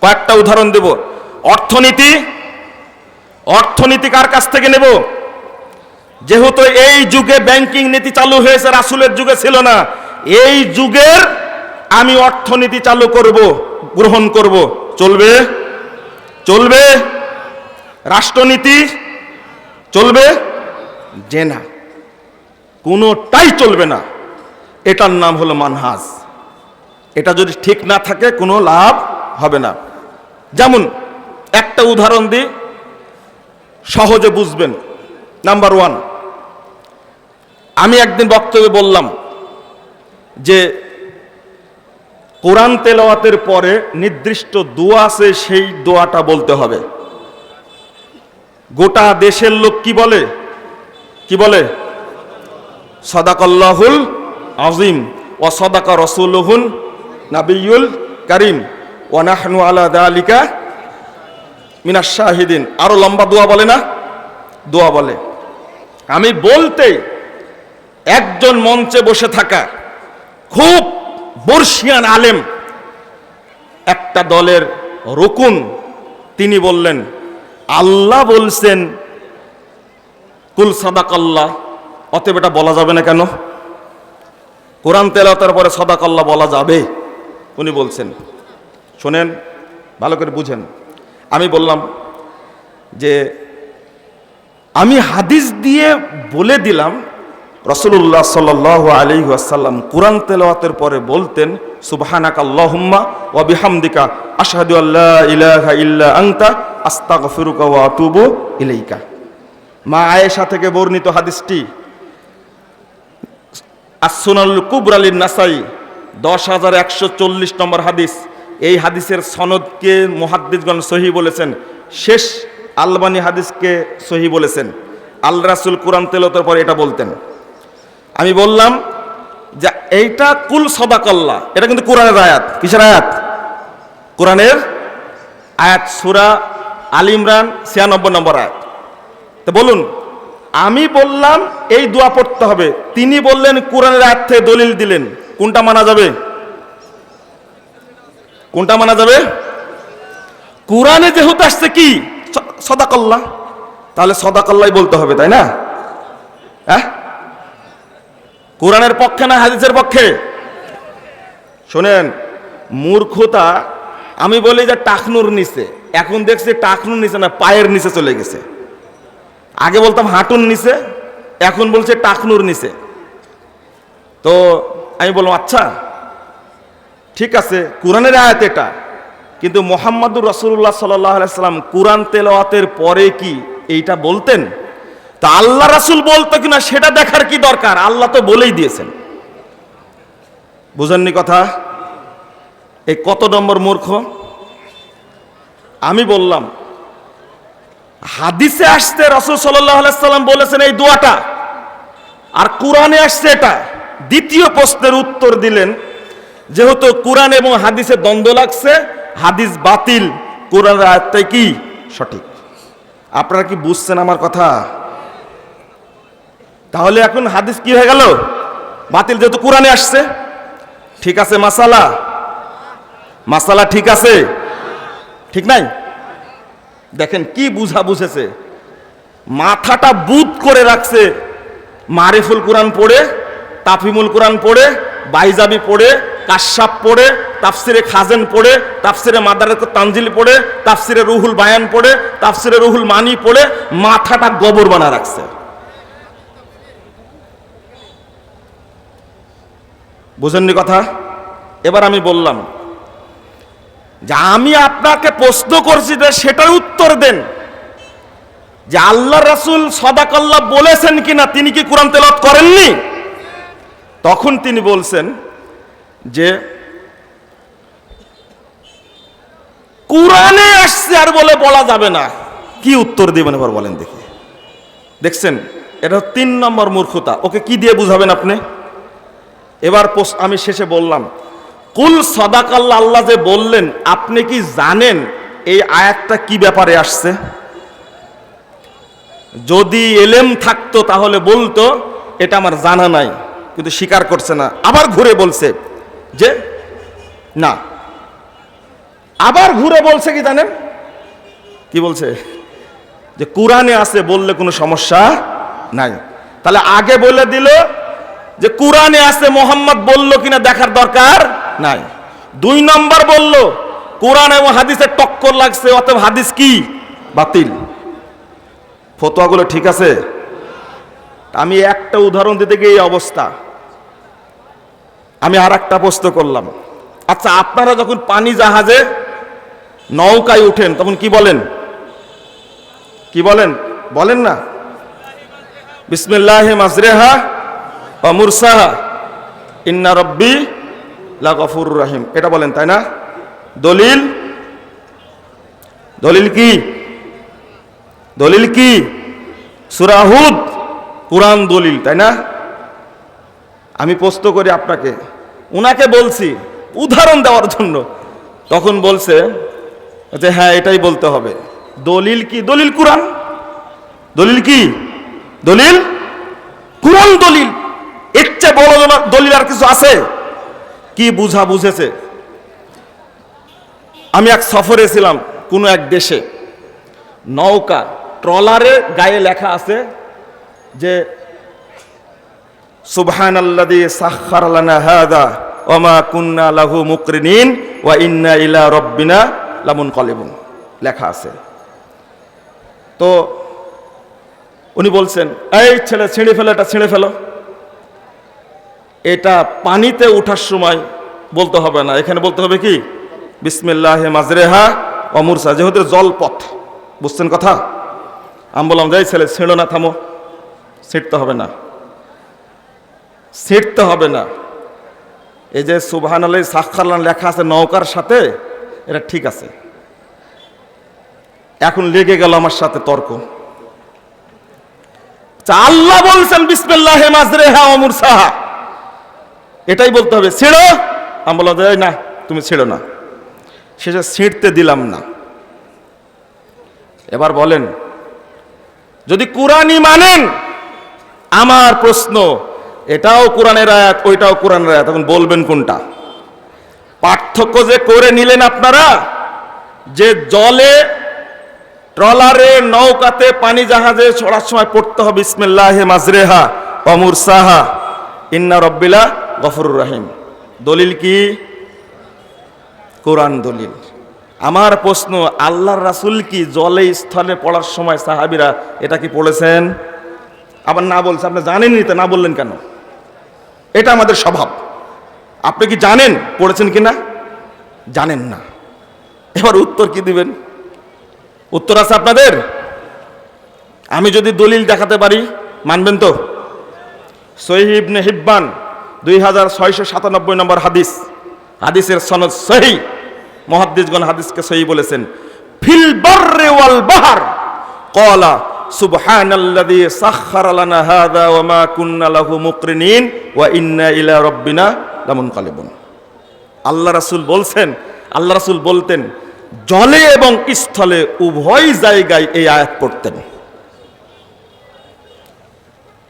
কয়েকটা উদাহরণ দেব। অর্থনীতি অর্থনীতি কার কাছ থেকে নেব? যেহেতু এই যুগে ব্যাংকিং নীতি চালু হয়েছে, রাসুলের যুগে ছিল না। এই যুগের আমি অর্থনীতি চালু করব, গ্রহণ করব। চলবে? চলবে? রাষ্ট্রনীতি? চলবে? যে না। কোনোটাই চলবে না। এটার নাম হলো মানহাজ। এটা যদি ঠিক না থাকে, কোনো লাভ হবে না। যেমন, একটা উদাহরণ দিই সহজে বুঝবেন। নাম্বার ওয়ান আমি একদিন বক্তব্যে বললাম যে, কোরআন তেলাওয়াতের পরে নির্দিষ্ট দোয়া আছে, সেই দোয়াটা বলতে হবে। গোটা দেশের লোক কি বলে? কি বলে? সদাকল্লাহুল আজিম ও সদাকা রসুলহুন নাবিউল করিম। ওয়ানাহনু আলা দালিকা মিনাস শাহিদিন। আরও লম্বা দোয়া বলে না? দোয়া বলে। আমি বলতে একজন মঞ্চে বসে থাকা খুব বর্ষিয়ান আলেম, একটা দলের রকুন, তিনি বললেন, আল্লাহ বলছেন, কুল সাদাকাল্লাহ। অতএব এটা বলা যাবে না কেন? কোরআন তেলাতের পরে সদাকাল্লাহ বলা যাবে, উনি বলছেন। শোনেন, ভালো করে বুঝেন। আমি বললাম যে, আমি হাদিস দিয়ে বলে দিলাম রসুল্লাহ সাল আলী আসাল্লাম কোরআন তেলাওয়াতের পরে বলতেন সুবাহানাক আল্লাহুম্মা ওয়া বিহামদিকা আশহাদু আল্লা ইলাহা ইল্লা আনতা, আস্তাগফিরুকা ওয়া আতুবু ইলাইকা। মা আয়েশা থেকে বর্ণিত হাদিসটি আসুনাল কুবরালিন নাসাই দশ হাজার একশো চল্লিশ নম্বর হাদিস। এই হাদিসের সনদকে মুহাদ্দিসগণ সহি বলেছেন, শেষ আলবানি হাদিসকে সহি বলেছেন। আল রাসুল কোরআন তেলতের পরে এটা বলতেন। আমি বললাম যে এইটা কুল সদাকল্লা এটা কিন্তু কোরআনের আয়াত। কিসের আয়াত? কোরআনের আয়াত সুরা আল ইমরান, ছিয়ানব্বই নম্বর আয়াত। তো বলুন, আমি বললাম এই দোয়া পড়তে হবে। তিনি বললেন, কোরআনের আয়াত থেকে দলিল দিলেন। কোনটা মানা যাবে? কোনটা মানা যাবে? কোরআনে যেহেতু আসছে কি? সদাকল্লা তাহলে সদাকল্লাই বলতে হবে, তাই না? হ্যাঁ? কোরআনের পক্ষে না হাদিসের পক্ষে? শোনেন, মূর্খতা, আমি বলি যে টাকনুর নিচে। এখন দেখছি টাকনুর নিচে না, পায়ের নিচে চলে গেছে। আগে বলতাম হাঁটুর নিচে, এখন বলছে টাকনুর নিচে। তো আমি বললাম আচ্ছা ঠিক আছে, কোরআনের আয়াত এটা। কিন্তু মোহাম্মদুর রসুল্লাহ সাল্লাম কোরআন তেলাওয়াতের পরে কি এইটা বলতেন? তা আল্লাহ রাসুল বলতো কিনা সেটা দেখার কি দরকার? আল্লাহ তো বলেই দিয়েছেন। বুঝেননি কথা? এই কত নম্বর মূর্খ? আমি বললাম, হাদিসে আসতে রসুল সাল্লাম বলেছেন এই দোয়াটা। আর কোরআনে আসছে এটা। দ্বিতীয় প্রশ্নের উত্তর দিলেন যেহেতু কোরআন এবং হাদিসে দ্বন্দ্ব লাগছে, হাদিস বাতিল কোরআনের আয়াতটাই কি? সঠিক। আপনারা কি বুঝছেন আমার কথা? তাহলে এখন হাদিস কি হয়ে গেল? বাতিল যেহেতু কোরআনে আসছে, ঠিক আছে মাসালা? মাসালা ঠিক আছে? ঠিক নাই? দেখেন কি বুঝা বুঝেছে। মাথাটা বুধ করে রাখছে। মারিফুল কোরআন পড়ে তাফিমুল কোরআন পড়ে বাইজাবি পড়ে কাশ্যাপ পড়ে, তাফসিরে খাজেন পড়ে, তাফসিরে মাদার তানজিল পড়ে, তাফসিরে রুহুল বায়ান পড়ে, তাফসিরে রুহুল মানি পড়ে, মাথাটা গোবর বানা রাখছে। বুঝেননি কথা? এবার আমি বললাম যে আমি আপনাকে প্রশ্ন করছি যে সেটার উত্তর দেন। যে আল্লাহ রাসুল সদাকাল্লাহ বলেছেন কিনা, তিনি কি কোরআন তেলাওয়াত করেননি? তখন তিনি বলছেন যে, কোরআনে আসছে আর বলে বলা যাবে না। কি উত্তর দিবেন এবার বলেন দেখি। দেখছেন, এটা তিন নম্বর মূর্খতা। ওকে কি দিয়ে বুঝাবেন আপনি? এবার আমি শেষে বললাম, কুল সদাকাল্লা, আল্লাহ যে বললেন, আপনি কি জানেন এই আয়াতটা কি ব্যাপারে আসছে? যদি এলেম থাকতো তাহলে বলতো, এটা আমার জানা নাই। কিন্তু স্বীকার করছে না। আবার ঘুরে বলছে যে, না। আবার ঘুরে বলছে কি জানেন? কি বলছে? যে কোরআনে আছে বললে কোনো সমস্যা নাই। তাহলে আগে বলে দিল যে কোরআনে আছে মোহাম্মদ বলল কিনা দেখার দরকার নাই। দুই নম্বর বলল, কোরআন এবং হাদিসের টক্কর লাগছে, অতএব হাদিস কি? বাতিল। ফতোয়াগুলো ঠিক আছে? আমি একটা উদাহরণ দিতে গিয়ে এই অবস্থা। আমি আর একটা প্রশ্ন করলাম। আচ্ছা আপনারা যখন পানি জাহাজে নৌকায় উঠেন, তখন কি বলেন? কি বলেন? বলেন না। বিসমিল্লাহ মাজরেহা বা মুরসাহা। ইন্না রব্বি লা গফুর রাহিম। এটা বলেন, তাই না? দলিল? দলিল কি? দলিল কি? সুরাহুদ কোরআন দলিল, তাই না? আমি প্রশ্ন করি আপনাকে। উনাকে বলছি, উদাহরণ দেওয়ার জন্য। তখন বলছে যে হ্যাঁ এটাই বলতে হবে। দলিল কি? দলিল কোরআন। দলিল কি? দলিল? কোরআন দলিল। এর চেয়ে বড় দল- দলিল আর কিছু আছে? কি বুঝা বুঝেছে? আমি এক সফরে ছিলাম কোনো এক দেশে। নৌকা, ট্রলারে গায়ে লেখা আছে যে সুবহান আল্লাদি সাখার লানা হাদা ওমা লাহু মুকরিনিন ওয়া ইন্না ইলা রব্বিনা লামুন কলিবুন লেখা আছে। তো উনি বলছেন, এই ছেলে, ছিঁড়ে ফেলো, এটা ছিঁড়ে ফেলো। এটা পানিতে ওঠার সময় বলতে হবে না। এখানে বলতে হবে কি? বিসমিল্লাহ মাজরেহা অমুরসা যেহেতু জলপথ, বুঝছেন কথা? আমি বললাম যাই ছেলে, ছিঁড়ো না, থামো। ছিঁড়তে হবে না। ছিঁড়তে হবে না। এই যে সুবহান আলাই সাক্ষারলান লেখা আছে নৌকার সাথে এটা ঠিক আছে। এখন লেগে গেল আমার সাথে তর্ক। আচ্ছা, আল্লাহ বলছেন বিসমিল্লাহ মাজরেহা অমুর সাহা এটাই বলতে হবে ছেড়ো। আমি বললাম না তুমি ছেড়ো না। শেষে ছিঁড়তে দিলাম না। এবার বলেন যদি কোরআনই মানেন আমার প্রশ্ন এটাও কোরআনের আয়াত, ওইটাও কোরআনের আয়াত। তখন বলবেন কোনটা? পার্থক্য যে করে নিলেন আপনারা, যে জলে ট্রলারে নৌকাতে পানি জাহাজে ছড়ার সময় পড়তে হবে ইসমিল্লাহ মাজরেহা অমুর সাহা ইন্না রব্বিলা গফরুর রাহিম। দলিল কি? কোরআন দলিল। আমার প্রশ্ন, আল্লাহর রাসূল কি জলে স্থলে পড়ার সময় সাহাবিরা এটা কি পড়েছেন? আবার না বলছে, আপনি জানেনই তো, না বললেন কেন? এটা আমাদের স্বভাব। আপনি কি জানেন পড়েছেন কি না? জানেন না। এবার উত্তর কি দিবেন? উত্তর আছে আপনাদের? আমি যদি দলিল দেখাতে পারি, মানবেন তো? সহিবনে হিব্বান, দুই হাজার ছয়শো সাতানব্বই নম্বর হাদিস। হাদিসের সনদ সহি। মহাদ্দিসগণ হাদিসকে সহি বলেছেন। ফিল বাহার। কলা সুবহানাল্লাযী সাখখারা লানা হাযা ওয়া মা কুন্না লাহু মুকরিনিন ওয়া ইন্না ইলা রাব্বিনা লামুনকালিবুন। আল্লাহ রাসূল বলছেন, আল্লাহ রাসূল বলতেন, জলে এবং স্থলে উভয় জায়গায় এই আয়াত পড়তেন।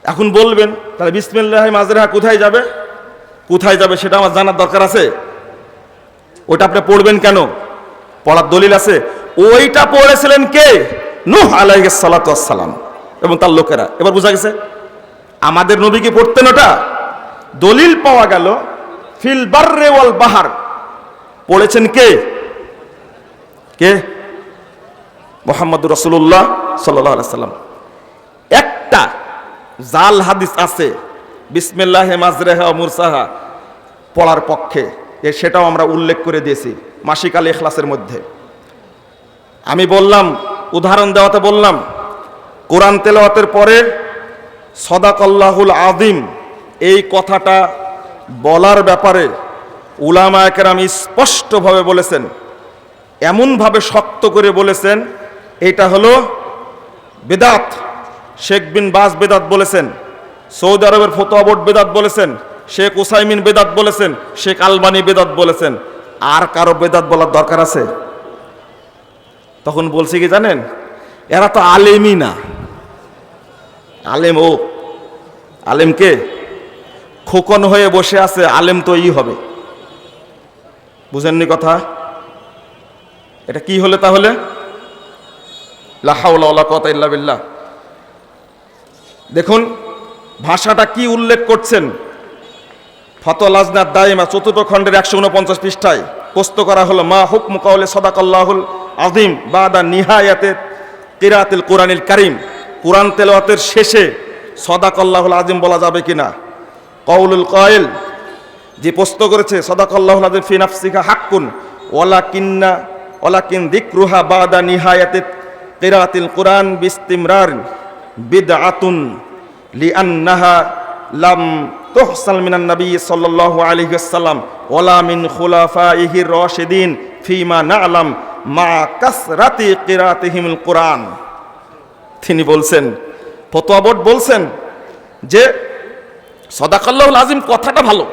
এখন বলবেন, তাহলে বিসমিল্লাহ মাজরাহা কোথায় যাবে? কোথায় যাবে সেটা আমার জানার দরকার আছে। ওটা আপনি পড়বেন কেন? পড়ার দলিল আছে। ওইটা পড়েছিলেন কে? নূহ আলাইহিস সালাতু সালাম। এবং তার লোকেরা, এবার বোঝা গেছে, আমাদের নবী কি পড়তেন ওটা দলিল পাওয়া গেল, ফিল বাররে ওয়াল বাহার। পড়েছেন কে? কে? মোহাম্মদ রসুল্লাহ সাল্লাহ সাল্লাম একটা জাল হাদিস আছে, বিসমিল্লাহ মাজরেহা মুরসাহা, পড়ার পক্ষে। এ সেটাও আমরা উল্লেখ করে দিয়েছি, মাসিক আলী এখলাসের মধ্যে। আমি বললাম উদাহরণ দেওয়াতে বললাম, কোরআন তেলাওয়াতের পরে সদাকল্লাহুল আদিম এই কথাটা বলার ব্যাপারে উলামা একরাম স্পষ্টভাবে বলেছেন, এমনভাবে শক্ত করে বলেছেন, এটা হলো বেদাত। শেখ বিন বাস বেদাত বলেছেন, সৌদি আরবের ফতোয়া বেদাত বলেছেন, শেখ ওসাইমিন বেদাত বলেছেন, শেখ আলবানি বেদাত বলেছেন। আর কারও বেদাত বলার দরকার আছে? তখন বলছে কি জানেন? এরা তো আলেমই না। আলেম ও। আলেম কে? খোকন হয়ে বসে আছে, আলেম তো ই হবে। বুঝেননি কথা? এটা কি হলে তাহলে? লাহাউলা বিল্লাহ। দেখুন, ভাষাটা কি উল্লেখ করছেন? ফতল আজনার দাইমা চতুর্থ খণ্ডের একশো উনপঞ্চাশ পৃষ্ঠায়। প্রস্ত করা হলো, মা হুক মুকাউলে সদাকাল্লাহুল আজিম বাদা নিহায়াতে কিরাতিল কোরআনিল কারিম। কোরআন তেলাওয়াতের শেষে সদাকাল্লাহুল আজিম বলা যাবে কিনা? কৌলুল কয়েল, যে প্রস্ত করেছে, সদাকাল্লাহুল আজিম ফি নাফসিকা হাক্কুন ওলা কিন্না ওলা কিন দিকরুহা বাদা নিহায়াতে কিরাতিল কোরআন বিস্তিমরার বিদআতুন লিআন্নাহা লাম তুহসাল মিনান নবী সাল্লাল্লাহু আলাইহি ওয়াসাল্লাম, ওয়ালা মিন খুলাফাইহির রাশিদিন ফিমা না'লাম। মা কাসরাতি কিরাতিহিমুল কোরআন। তিনি বলছেন, ফতোয়া বোর্ড বলছেন যে, সদাকাল্লাহুল আজিম কথাটা ভালো,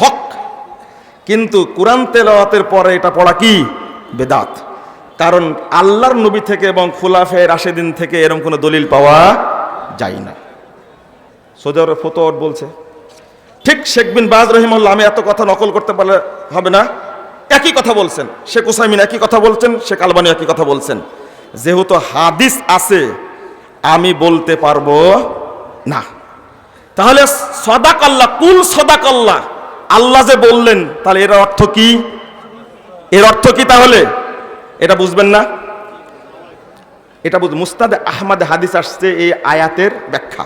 হক। কিন্তু কোরআন তেলাওয়াতের পরে এটা পড়া কি? বেদাত। কারণ আল্লাহর নবী থেকে এবং খুলাফে রাশেদিন থেকে এরকম কোনো দলিল পাওয়া যায় না। সোজার ফতোয়ার বলছে, ঠিক শেখ বিন বাজ রহিমুল্লাহ, আমি এত কথা নকল করতে পারলে হবে না। একই কথা বলছেন। শেখ উসাইমিন একই কথা বলছেন, শেখ আলবানি একই কথা বলছেন। যেহেতু হাদিস আছে, আমি বলতে পারব না। তাহলে সদাক আল্লাহ কুল সদাক আল্লাহ আল্লাহ যে বললেন, তাহলে এর অর্থ কি? এর অর্থ কি তাহলে? এটা বুঝবেন না? এটা বুঝ, মুস্তাদ আহমদ হাদিস আসছে এই আয়াতের ব্যাখ্যা।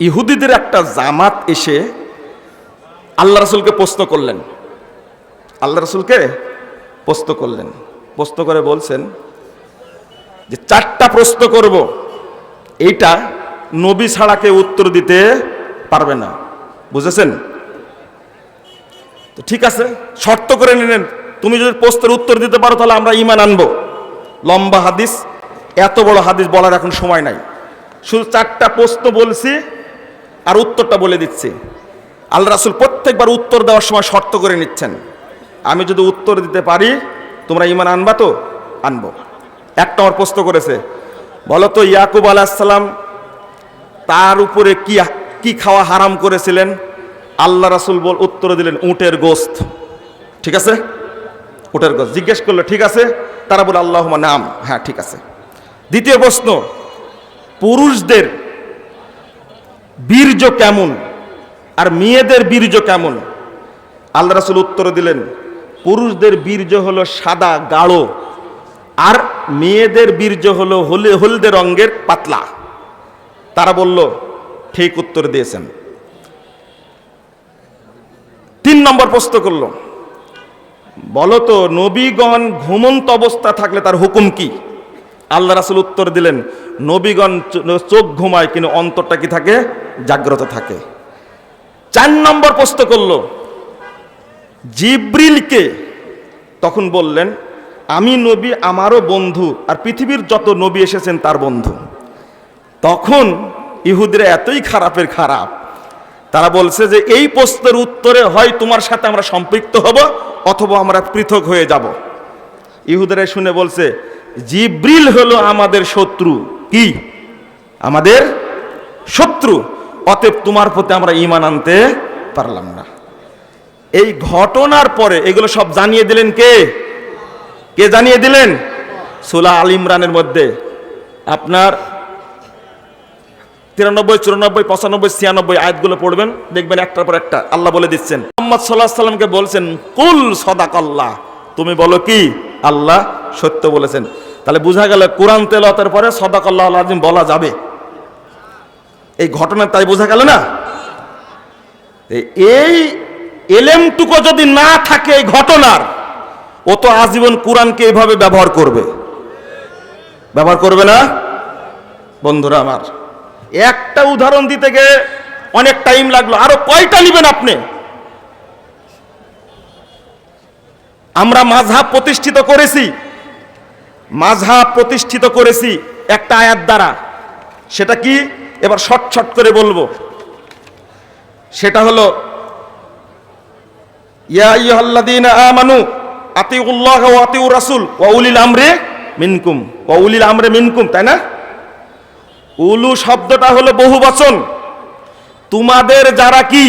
ইহুদিদের একটা জামাত এসে আল্লাহ রসুলকে প্রশ্ন করলেন আল্লাহ রসুলকে প্রশ্ন করলেন। প্রশ্ন করে বলছেন যে চারটা প্রশ্ন করব। এইটা নবী ছাড়াকে উত্তর দিতে পারবে না। বুঝেছেন? তো ঠিক আছে, শর্ত করে নিলেন। তুমি যদি প্রশ্নের উত্তর দিতে পারো, তাহলে আমরা ইমান আনব। লম্বা হাদিস, এত বড় হাদিস বলার এখন সময় নাই। শুধু চারটা প্রশ্ন বলছি আর উত্তরটা বলে দিচ্ছি। আল্লাহ রাসুল প্রত্যেকবার উত্তর দেওয়ার সময় শর্ত করে নিচ্ছেন। আমি যদি উত্তর দিতে পারি, তোমরা ইমান আনবা তো? আনব। একটা আমার প্রশ্ন করেছে বলো তো ইয়াকুব আলাহিসাল্লাম তার উপরে কি কি খাওয়া হারাম করেছিলেন? আল্লাহ রাসুল বল উত্তর দিলেন, উটের গোস্ত। ঠিক আছে? উটের গোস্ত। জিজ্ঞেস করল, ঠিক আছে? তারা বলে আল্লাহ নাম। হ্যাঁ ঠিক আছে। দ্বিতীয় প্রশ্ন, পুরুষদের বীর্য কেমন? আর মেয়েদের বীর্য কেমন? আল্লাহ রাসুল উত্তর দিলেন পুরুষদের বীর্য হলো সাদা, গাঢ়। আর মেয়েদের বীর্য হলো হলে হলদে রঙের পাতলা। তারা বলল, ঠিক উত্তর দিয়েছেন। তিন নম্বর প্রশ্ন করল বলতো নবীগণ ঘুমন্ত অবস্থা থাকলে তার হুকুম কি? আল্লাহ রাসুল উত্তর দিলেন, নবীগণ চোখ ঘুমায়, কিন্তু অন্তরটা কি থাকে? জাগ্রত থাকে। চার নম্বর প্রশ্ন করল জিব্রিলকে তখন বললেন, আমি নবী আমারও বন্ধু আর পৃথিবীর যত নবী এসেছেন তার বন্ধু। তখন ইহুদিরা এতই খারাপের খারাপ, তারা বলছে যে, এই প্রশ্নের উত্তরে হয় তোমার সাথে আমরা সম্পৃক্ত হব অথবা আমরা পৃথক হয়ে যাব। ইহুদিরা শুনে বলছে, জিব্রিল হলো আমাদের শত্রু। কি? আমাদের শত্রু। অতএব তোমার প্রতি আমরা ইমান আনতে পারলাম না। এই ঘটনার পরে এগুলো সব জানিয়ে দিলেন কে? কে জানিয়ে দিলেন? সুলা আল ইমরানের মধ্যে। আপনার তিরানব্বই, চুরানব্বই, পঁচানব্বই, ছিয়ানব্বই আয়াতগুলো পড়বেন, দেখবেন একটার পর একটা আল্লাহ বলে দিচ্ছেন। মোহাম্মদ সাল্লাহ সাল্লামকে বলছেন, কুল সদাক আল্লাহ তুমি বলো কি? আল্লাহ সত্য বলেছেন। তাহলে বোঝা গেল কোরআন তেলাতের পরে সদাক আল্লাহ আজিম বলা যাবে। এই ঘটনা তাই বোঝা গেল না? এই এলেমটুকু যদি না থাকে এই ঘটনার, ও তো আজীবন কোরআনকে এইভাবে ব্যবহার করবে। ব্যবহার করবে না? বন্ধুরা আমার, একটা উদাহরণ দিতে গিয়ে অনেক টাইম লাগল। আরও কয়টা নেবেন আপনি? আমরা মাঝহাব প্রতিষ্ঠিত করেছি। মাঝহাব প্রতিষ্ঠিত করেছি একটা আয়াত দ্বারা। সেটা কি? এবার শর্ট শর্ট করে বলব। সেটা হলো ইয়া আইয়ুহাল্লাযীনা আমানু আতিউল্লাহ ওয়া আতিউর রাসূল উলিল আমরি মিনকুম আমরি মিনকুম, তাই না? উলু শব্দটা হলো তোমাদের যারা কি?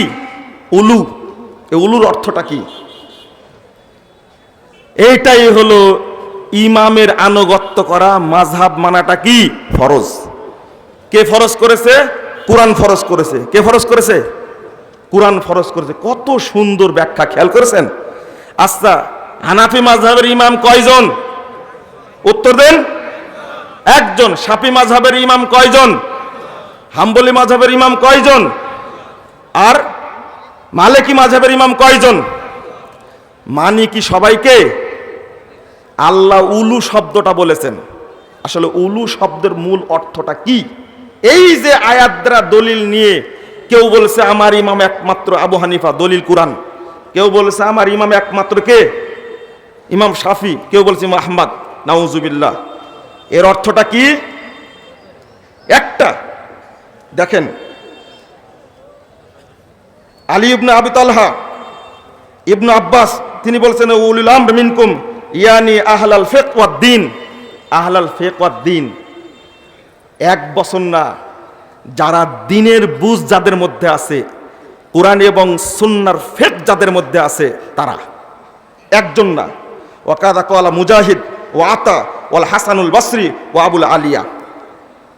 উলু। উলুর অর্থটা কি? এইটাই হলো ইমামের আনুগত্য করা মাঝহাব মানাটা কি? ফরজ। কে ফরজ করেছে? কোরআন ফরজ করেছে। কে ফরজ করেছে? কোরআন ফরজ করেছে। কত সুন্দর ব্যাখ্যা, খেয়াল করেছেন? আচ্ছা হানাফি মাঝহাবের ইমাম কয়জন? উত্তর দেন। একজন। সাফি মাঝহাবের ইমাম কয়জন? হাম্বলি মাঝহাবের ইমাম কয়জন? আর মালিকি মাঝহাবের ইমাম কয়জন? মানি কি সবাইকে? আল্লাহ উলু শব্দটা বলেছেন। আসলে উলু শব্দের মূল অর্থটা কি? এই যে আয়াদ্রা দলিল নিয়ে কেউ বলছে আমার ইমাম একমাত্র আবু হানিফা, দলিল কুরআন। কেউ বলছে আমার ইমাম একমাত্র কে? ইমাম শাফি। কেউ বলছে ইমাম নাউজুবিল্লাহ। এর অর্থটা কি? একটা। দেখেন, আলী ইবনে আবি তালহা, ইবনু আব্বাস, তিনি বলছেন, উলুল আমর মিনকুম ইয়ানি আহলাল ফিক ওয়াদ দিন। আহলাল ফিক ওয়াদ দিন। এক বছর না যারা দিনের বুঝ যাদের মধ্যে আছে, কোরআন এবং সুন্নার ফেক যাদের মধ্যে আছে, তারা। একজন না। ওয়াকাদা কলা মুজাহিদ ও আতা ওয়াল হাসানুল বসরি ও আবুল আলিয়া।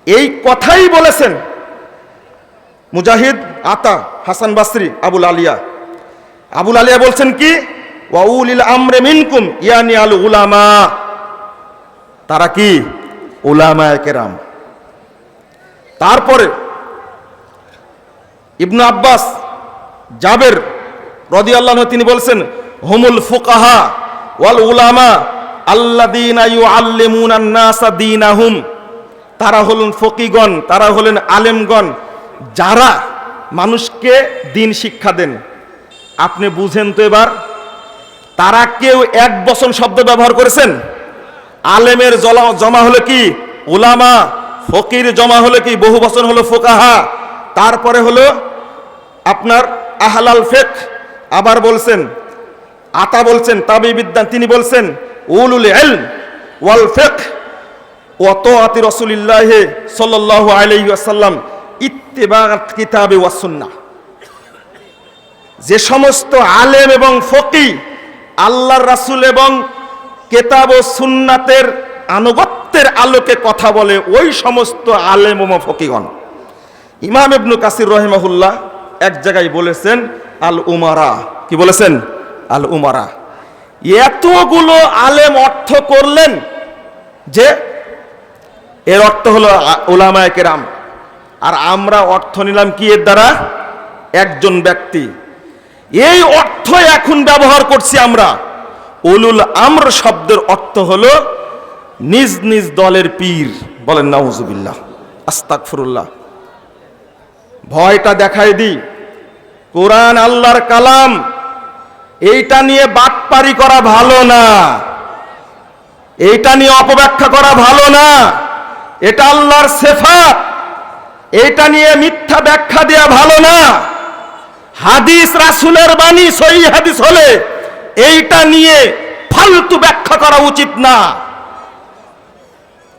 এই কথাই বলেছেন মুজাহিদ, আতা, হাসান বাসরি, আবুল আলিয়া। আবুল আলিয়া বলছেন কি? ওয়াউলিল আমরে মিনকুম, ইয়ানি আল উলামা। তারা কি? উলামা কেরাম। তারপরে ইবনু আব্বাস জাবের রদি আল্লাহ তিনি বলছেন, হুমুল ফুকাহা ওয়াল উলামা আল্লাদিনা ইউআল্লিমুনা নাসা দীনাহুম। তারা হলেন ফকিগণ, তারা হলেন আলেমগণ, যারা মানুষকে দিন শিক্ষা দেন। আপনি বুঝেন তো এবার, তারা কেউ এক বচন শব্দ ব্যবহার করেছেন? আলেমের জমা হলো কি? ওলামা ফকির জমা হলো কি? বহু বচন হলো ফোকাহা। তারপরে হলো আপনার আহলাল ফেক আবার বলছেন, আতা বলছেন তাবি বিদ্যান তিনি বলছেন, উলুল এলম ওয়াল ফেক ওয়াত আতি রসুলিল্লাহ আলাইহি ওয়াসাল্লাম ইত্তেবা কিতাবে ওয়াসুন্নাহ যে সমস্ত আলেম এবং ফকি, আল্লাহর রাসূল এবং কেতাব ও সুন্নাতের আনুগত্যের আলোকে কথা বলে ওই সমস্ত আলেম ও ফকিগণ। ইমাম ইবনু কাসির রহিমাহুল্লাহ এক জায়গায় বলেছেন, আল উমারা। কি বলেছেন? আল উমারা। এতগুলো আলেম অর্থ করলেন যে, এর অর্থ হলো ওলামায়ে কেরাম। আর আমরা অর্থ নিলাম কি এর দ্বারা? একজন ব্যক্তি। এই অর্থ এখন ব্যবহার করছি আমরা। উলুল আমর শব্দের অর্থ হলো নিজ নিজ দলের পীর বলেন, নাউজুবিল্লাহ আস্তাকফিরুল্লাহ ভয়টা দেখায় দি। কোরআন আল্লাহর কালাম, এইটা নিয়ে বাটপারি করা ভালো না। এইটা নিয়ে অপব্যাখ্যা করা ভালো না। এটা আল্লাহর সেফাত। এইটা নিয়ে মিথ্যা ব্যাখ্যা দেয়া ভালো না। হাদিস রাসুলের বাণী, সহি হাদিস হলে এইটা নিয়ে ফালতু ব্যাখ্যা করা উচিত না।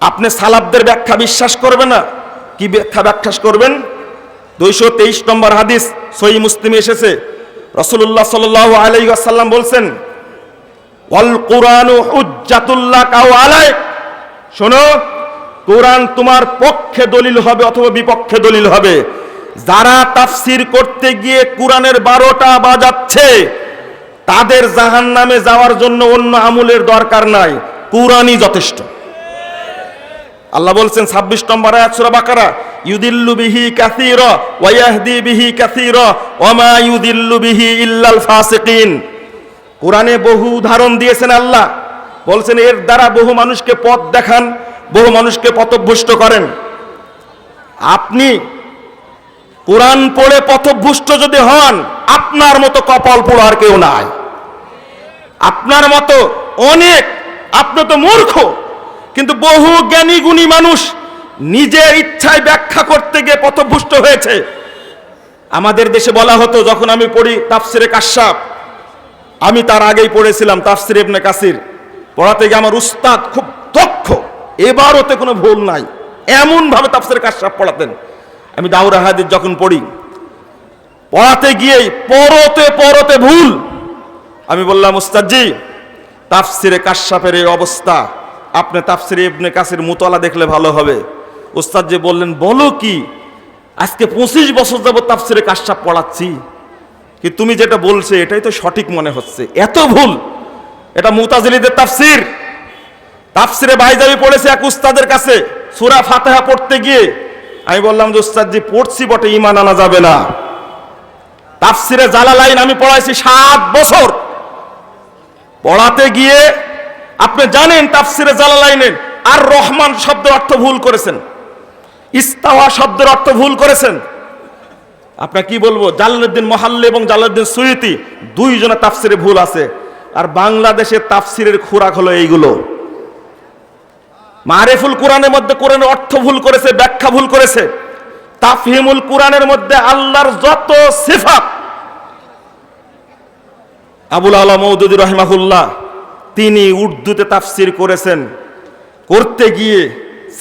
আপনি সালাবদের ব্যাখ্যা বিশ্বাস করবেন না? কি ব্যাখ্যা ব্যাখ্যা করবেন? দুইশো তেইশ নম্বর হাদিস সহি মুসলিমে এসেছে। রসুল্লাহ সাল আলাই আসাল্লাম বলছেন, ওয়াল কোরআন হুজ্জাতুল্লাহ কাউ আলাই? শোনো, কোরআন তোমার পক্ষে দলিল হবে অথবা বিপক্ষে দলিল হবে। যারা তাফসির করতে গিয়ে কোরআনের বারোটা বাজাচ্ছে, তাদের জাহান নামে যাওয়ার জন্য অন্য আমলের দরকার নাই। কোরআনই যথেষ্ট। আল্লাহ বলছেন, ছাব্বিশ নম্বর সূরা বাকারা, ইউদিল্লু বিহি কাসীরা ওয়া ইয়াহদি বিহি কাসীরা ওয়া মা ইউদিল্লু বিহি ইল্লাল ফাসিকিন। কোরআনে বহু উদাহরণ দিয়েছেন আল্লাহ। বলছেন, এর দ্বারা বহু মানুষকে পথ দেখান, বহু মানুষকে পথভ্রষ্ট করেন। আপনি কোরআন পড়ে পথভ্রষ্ট যদি হন, আপনার মতো কপাল পোড়ো আর কেউ নাই। আপনার মতো অনেক, আপনি তো মূর্খ। কিন্তু বহু জ্ঞানী গুণী মানুষ নিজের ইচ্ছায় ব্যাখ্যা করতে গিয়ে পথভ্রষ্ট হয়েছে। আমাদের দেশে বলা হতো, যখন আমি পড়ি তাফসিরে কাশ্যাপ আমি তার আগেই পড়েছিলাম তাফসির ইবনে কাসির। পড়াতে গিয়ে আমার উস্তাদ খুব দক্ষ এবার ওতে কোনো ভুল নাই এমন ভাবে তাফসির কাশ্যাপ পড়াতেন। আমি দাউরা হাদিস যখন পড়ি, পড়াতে গিয়েই পরতে পরতে ভুল, আমি বললাম উস্তাদজি তাফসিরে কাশ্যাপের এই অবস্থা আপনি তাফসিরে ইবনে কাসির মুতলা দেখলে ভালো হবে। উস্তাদ যে বললেন, বলো কি, আজকে পঁচিশ বছর যাবত তাফসিরে কাশ্যাপ পড়াচ্ছি। কি তুমি যেটা বলছে, এটাই তো সঠিক মনে হচ্ছে। এত ভুল। এটা মুতাজিলিদের তাফসির। তাফসিরে বাইজাবি পড়েছে এক উস্তাদের কাছে, সুরা ফাতেহা পড়তে গিয়ে। আমি বললাম যে, উস্তাদ জি, পড়ছি বটে ইমান আনা যাবে না। তাফসিরে জালালাইন আমি পড়াইছি সাত বছর। পড়াতে গিয়ে আপনি জানেন তাফসিরে জালালাইনের আর রহমান শব্দের অর্থ ভুল করেছেন। ইস্তাওয়া শব্দের অর্থ ভুল করেছেন। আপনার কি বলব? জালালউদ্দিন মহাল্লে এবং জালালউদ্দিন সুয়ুতি দুইজনের তাফসিরে ভুল আছে। আর বাংলাদেশের তাফসিরের খোরাক হলো এইগুলো। মারেফুল কোরআনের মধ্যে কোরআনের অর্থ ভুল করেছে, ব্যাখ্যা ভুল করেছে। তাফহিমুল কোরআনের মধ্যে আল্লাহর যত সিফাত। আবুল আলা মৌদুদি রহিমাহুল্লাহ তিনি উর্দুতে তাফসির করেছেন, করতে গিয়ে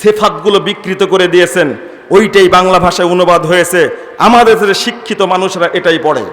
সেফাতগুলো বিকৃত করে দিয়েছেন, ওইটাই বাংলা ভাষায় অনুবাদ হয়েছে। আমাদের শিক্ষিত মানুষরা এটাই পড়ে।